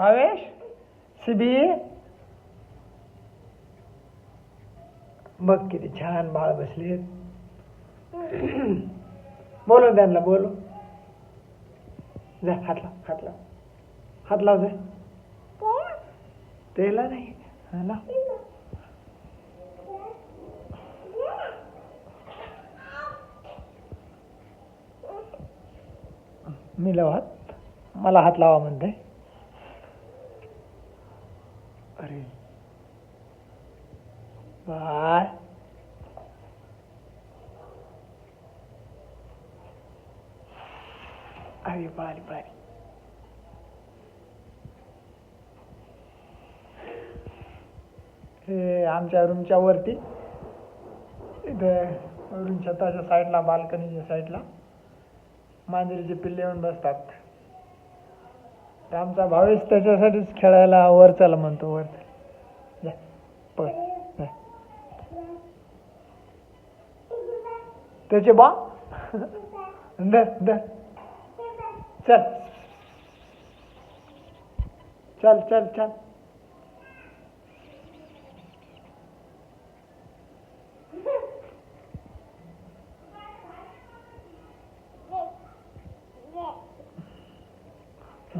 भावेश सिबी बघ किती छान बाळ बसले. बोलो त्यांना बोलो. जा हात लाव हात लाव. हात लाव जा. तेला नाही. हा लाव. मी लाव हात. मला हात लावा म्हणते अरे. बाय अरे बारी बारी हे आमच्या रूमच्या वरती. इथे रूम छताच्या साईडला बाल्कनीच्या साईडला. मांजरीचे पिल्ले येऊन बसतात. आमचा भावेश त्याच्यासाठीच खेळायला वर चला म्हणतो वर चल. पळ त्याचे बा? दर चल. चल चल चल.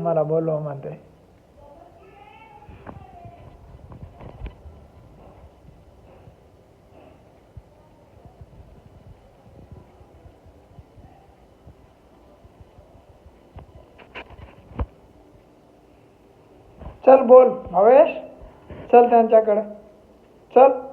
मला बोलवा म्हणते चल बोल भावेश. चल त्यांच्याकडे. चल.